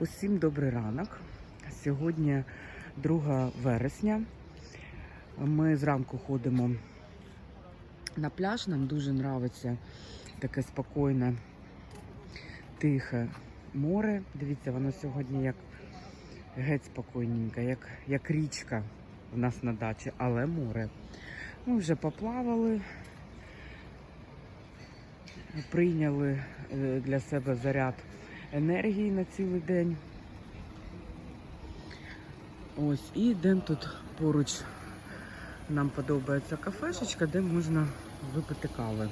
Усім добрий ранок. Сьогодні 2 вересня. Ми зранку ходимо на пляж. Нам дуже подобається таке спокійне, тихе море. Дивіться, воно сьогодні як геть спокійненьке, як, як річка у нас на дачі, але море. Ми вже поплавали, прийняли е, для себе заряд енергії на цілий день. Ось, і йдемо тут поруч. Нам подобається кафешечка, де можна випити кави.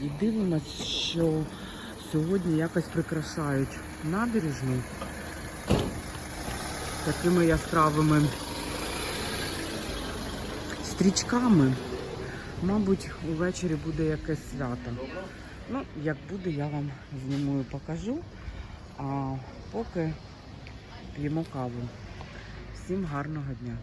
І дивимось, що сьогодні якось прикрашають набережну такими яскравими стрічками. Мабуть, увечері буде якесь свято. Ну, як буде, я вам зніму і покажу. А поки п'ємо каву. Всім гарного дня.